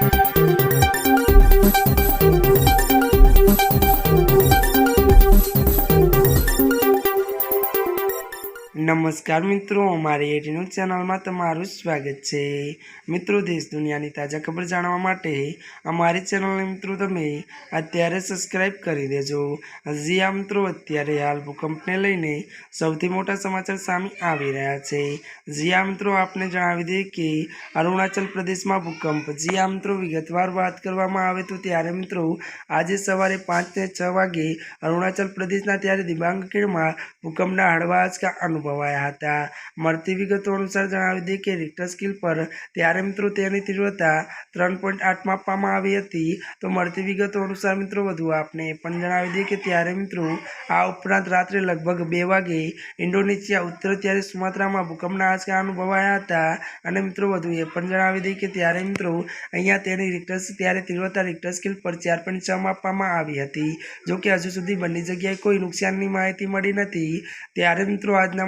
Thank you. નમસ્કાર મિત્રો, અમારી એટી ન્યૂઝ ચેનલમાં તમારું સ્વાગત છે. મિત્રો, દેશ દુનિયાની તાજા ખબર જાણવા માટે અમારી ચેનલને મિત્રો તમે અત્યારે સબસ્ક્રાઈબ કરી દેજો. હજી આ મિત્રો, અત્યારે હાલ ભૂકંપને લઈને સૌથી મોટા સમાચાર સામે આવી રહ્યા છે. જી આ મિત્રો, આપને જણાવી દઈએ કે અરુણાચલ પ્રદેશમાં ભૂકંપ. જી આ મિત્રો, વિગતવાર વાત કરવામાં આવે તો ત્યારે મિત્રો, આજે સવારે પાંચ ને છ વાગે અરુણાચલ પ્રદેશના ત્યારે દિબાંગ ખીણમાં ભૂકંપના હળવા આંચકા અનુભવાયા હતા. મળતી વિગતો અનુસાર જણાવી દઈએ કે રિક્ટર સ્કિલ પર ત્યારે મિત્રો તેની તીવ્રતા ત્રણ પોઈન્ટ આઠ માપવામાં આવી હતી. તો મળતી વિગતો અનુસાર મિત્રો વધુ આપને એ પણ જણાવી દઈએ કે ત્યારે મિત્રો આ ઉપરાંત રાત્રે લગભગ બે વાગે ઇન્ડોનેશિયા ઉત્તર ત્યારે સુમાત્રામાં ભૂકંપના આંચકા અનુભવાયા હતા. અને મિત્રો વધુ એ પણ જણાવી દઈએ કે ત્યારે મિત્રો અહીંયા તેની રિક્ટર ત્યારે તીવ્રતા રિક્ટર સ્કિલ પર ચાર પોઈન્ટ છ માપવામાં આવી હતી. જોકે હજુ સુધી બંને જગ્યાએ કોઈ નુકસાનની માહિતી મળી નથી. ત્યારે મિત્રો આજના